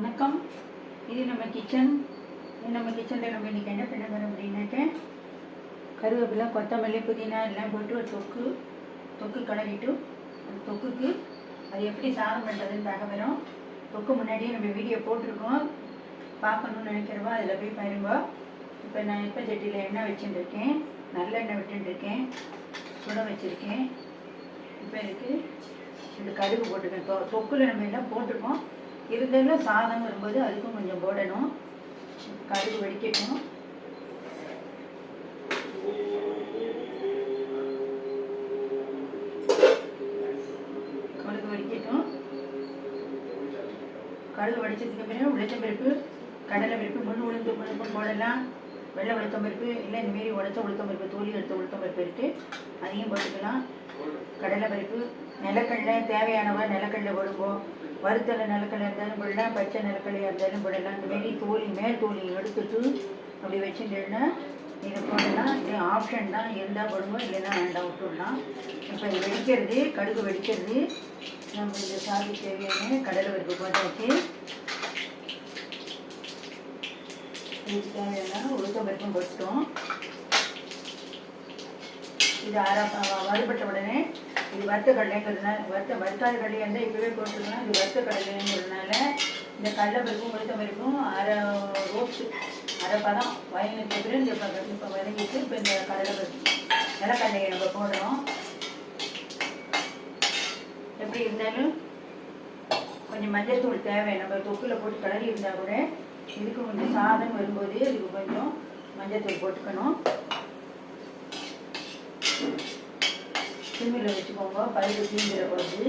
வணக்கம். இது நம்ம கிச்சன் இது நம்ம கிச்சனில் நம்ம இன்றைக்கி என்ன பண்ண போகிறோம் அப்படின்னாக்க கருவேப்பிலை கொத்தமல்லி புதினா எல்லாம் போட்டு ஒரு தொக்கு தொக்கு கலரிட்டு அந்த தொக்குக்கு அது எப்படி சாதம் பண்ணுறதுன்னு பார்க்க போகிறோம் தொக்கு முன்னாடியே நம்ம வீடியோ போட்டிருக்கோம். பார்க்கணும்னு நினைக்கிறவா அதில் போய் பாருங்க. இப்போ நான் இப்போ சட்டியில் எண்ணெய் வச்சுட்டுருக்கேன். நல்லெண்ணெய் விட்டுருக்கேன் சுட வச்சுருக்கேன். இப்போ இருக்குது இந்த கடுகு போட்டுக்கேன் தொ தொக்கில் நம்ம எல்லாம் போட்டிருக்கோம்? இருந்தாலும் சாதம் வரும்போது அதுக்கும் கொஞ்சம் போடணும். கடுகு வெடிக்கட்டும். கடுகு வெடிக்கட்டும். கடுகு வடிச்சதுக்கு பிறகு உளுத்தம் பருப்பு கடலை பருப்பு முள் உளுந்து பருப்பு போடலாம். வெள்ளை உளுத்தம் பருப்பு இல்லை இந்தமாரி உடச்ச உளுத்தம் பருப்பு தோலி எடுத்த உளுத்தம் பருப்பு இருக்குது அதையும் போட்டுக்கலாம். கடலை பருப்பு நிலக்கடலை தேவையானவா நிலக்கடலை கொடுப்போம் வறுத்தலை நிலக்கடலை இருந்தாலும் போடலாம் பச்சை நிலக்கடலையாக இருந்தாலும் போடலாம் இந்த மாரி தோலி மேல் தோலி எடுத்துட்டு அப்படி வச்சுட்டேன்னா இதை போடலாம். இது ஆப்ஷன் தான். இருந்தால் போடுவோம் இல்லைன்னா வேண்டாம் விட்டுடலாம். இப்போ இது வெடிக்கிறது கடுகு வெடிக்கிறது. நம்ம இந்த சாதி தேவையான கடலை பருப்பு போட்டாச்சு. இதுக்கு தேவையான உளுத்தம் பருப்பும் போட்டோம் இது அரை வறுபட்ட உடனே இது வறுத்த கடலைங்கிறதுனால வறுத்த வறுக்காத கடலையாக இருந்தால் இப்போவே போட்டுருக்கலாம் இது வறுத்த கடலைங்கிறதுனால இந்த கடலை பருப்பும் உளுத்த பருப்பும் அரை ரோஸ்ட்டு அரை பதம் வயலுக்கு பிறகு இந்த இப்போ இப்போ வதங்கிட்டு இப்போ இந்த கடலை பருப்பு நிலக்கடலையை நம்ம போடுறோம். எப்படி இருந்தாலும் கொஞ்சம் மஞ்சள் தூள் தேவை. நம்ம தொக்குல போட்டு கலரி இருந்தால் கூட இதுக்கு கொஞ்சம் சாதம் வரும்போது இதுக்கு கொஞ்சம் மஞ்சள் தூள் போட்டுக்கணும். சிம்மில் வச்சுக்கோங்க. பருப்பு தீந்துட போகுது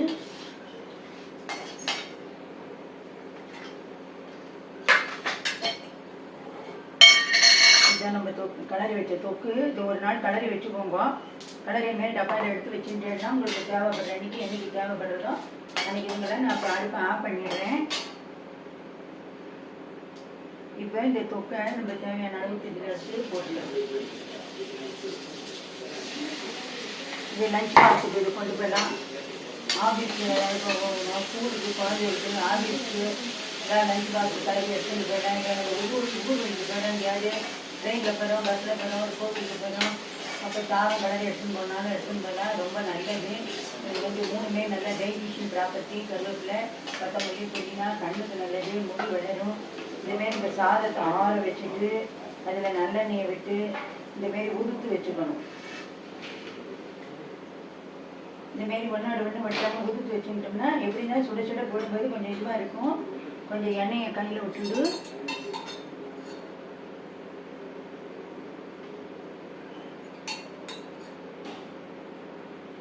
இதான் நம்ம தொக்கு கலரி வச்ச தொக்கு. இது ஒரு நாள் கலரி வச்சுக்கோங்க. கலரி மேலே டப்பாவில் எடுத்து வச்சுட்டேன்னா உங்களுக்கு தேவைப்படுற அன்றைக்கி என்றைக்கு தேவைப்படுறதோ அன்றைக்கி இவங்களை நான் இப்போ அடுப்பை ஆஃப் பண்ணிடுறேன். இப்போ இந்த தொக்கை நம்ம தேவையான அளவுக்கு இதில் எடுத்து போட்டுக்கலாம். இது லஞ்ச் பாக்ஸுக்கு இது கொண்டு போயிடலாம். ஆஃபீஸில் ஸ்கூலுக்கு குழந்தைகளுக்கு ஆஃபீஸ்க்கு எல்லாம் லஞ்ச் பாக்ஸ் கடைக்கு எடுத்துகிட்டு போயிடலாம். இல்லை ஒவ்வொரு ஊர் வழிக்கு போயிடலாம். யார்? ட்ரெயினில் போகிறோம் பஸ்ஸில் போகிறோம் ஒரு கோவிலுக்கு போகிறோம் அப்போ சாதம் கடையில் எடுத்துன்னு போனாலும் எடுத்துன்னு போகலாம். ரொம்ப நல்லது. இது வந்து மூணுமே நல்ல டைஜஷன் ப்ராப்பர்ட்டி கருவேப்பிலை கொத்தமல்லி புதினா கண்ணுக்கு நல்லது முடி வளரும். இதுமாரி இந்த சாதத்தை ஆற வச்சுட்டு அதில் நல்லெண்ணெயை விட்டு இந்தமாரி உதுத்து வச்சுக்கணும். இந்த மாரி ஒன்றோட ஒன்று வட்டாமல் ஊற்றி வச்சுக்கிட்டோம்னா எப்படின்னா சுட சுட போடும்போது கொஞ்சம் இதுவாக இருக்கும். கொஞ்சம் எண்ணெயை கையில் விட்டுட்டு.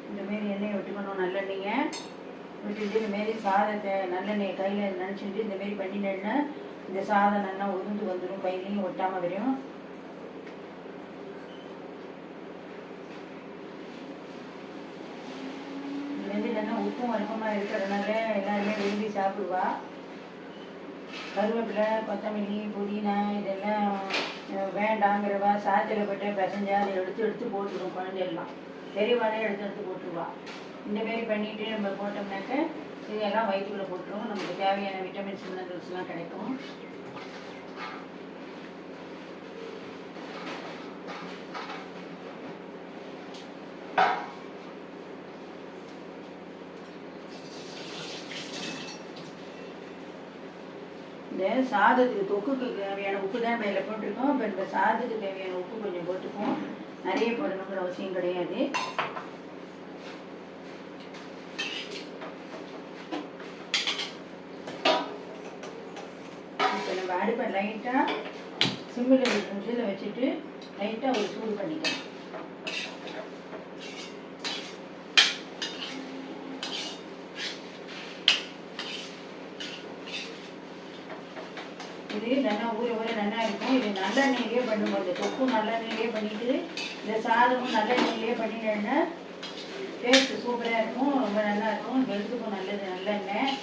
இந்த மாரி எண்ணெயை விட்டுக்கணும் நல்லெண்ணெயை விட்டுட்டு இந்த மாரி சாதத்தை நல்லெண்ணெயை கையில் நினச்சிட்டு இந்த மாரி பண்ணினேன்னா இந்த சாதம் நல்லா உருந்து வந்துடும் கையிலையும் ஒட்டாமல் வரும் இது வந்து இல்லைன்னா உப்பும் வறுப்பமாக இருக்கிறதுனால எல்லாருமே விரும்பி சாப்பிடுவா. கருவேப்பிலை கொத்தமல்லி புதினா இதெல்லாம் வேண்டாங்கிறவா சாத்தில் போட்டு பிசைஞ்சா அதை எடுத்து எடுத்து போட்டுருவோம் குழந்தையெல்லாம் பெரியவாளே எடுத்து எடுத்து போட்டுருவா. இந்த மாரி பண்ணிட்டு நம்ம போட்டோம்னாக்க இதெல்லாம் வயிற்றுக்குள்ளே போட்டுரும். நமக்கு தேவையான விட்டமின்ஸ் மினரல்ஸ்லாம் கிடைக்கும். இந்த சாதத்துக்கு தொக்குக்கு தேவையான உப்பு தான் மேலே போட்டிருக்கோம். இப்போ இந்த சாதத்துக்கு தேவையான உப்பு கொஞ்சம் போட்டுப்போம் நிறைய போடணுங்கிற அவசியம் கிடையாது. இப்போ நம்ம அடுப்பை லைட்டாக சிம்மில் இதில் வச்சுட்டு லைட்டாக ஒரு சூடு பண்ணிக்கலாம். இது நல்லா ஊற ஊற நல்லா இருக்கும். இது நல்லெண்ணெயிலே பண்ணும்போது இந்த தொக்கும் நல்லெண்ணெயிலே பண்ணிட்டு இந்த சாதமும் நல்லெண்ணெயிலே பண்ணிட்டேன்னா டேஸ்ட் சூப்பராக இருக்கும். ரொம்ப நல்லா இருக்கும். ஹெல்த்துக்கும் நல்லது. நல்லெண்ணெய்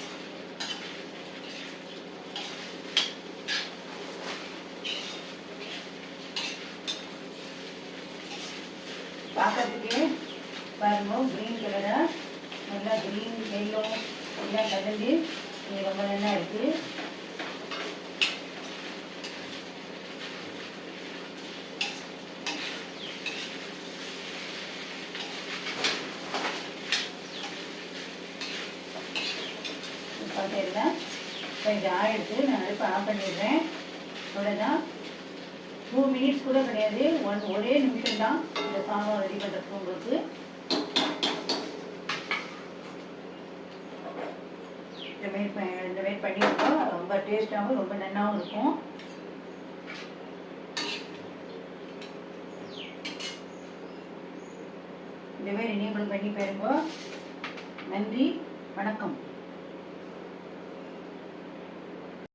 பார்க்கறதுக்கே பாருங்க க்ரீன் கலராக நல்லா க்ரீன் எல்லோ எல்லாம் கலந்து இது ரொம்ப நல்லா இருக்குது பார்த்தீங்கன்னா இப்போ இது ஆயிடுத்து நான் அடுப்பை ஆஃப் பண்ணிடுறேன். அவ்வளோதான் டூ மினிட்ஸ் கூட கிடையாது. ஒன் ஒரே நிமிஷம் தான் இந்த சாதம் ரெடி பண்ணுறதுக்கு உங்களுக்கு. இந்த மாதிரி இந்த மாதிரி பண்ணியிருக்கோம். ரொம்ப டேஸ்ட்டாகவும் ரொம்ப நன்னாகவும் இருக்கும். இந்த மாதிரி நீங்களும் பண்ணி பாருங்க. நன்றி. வணக்கம்.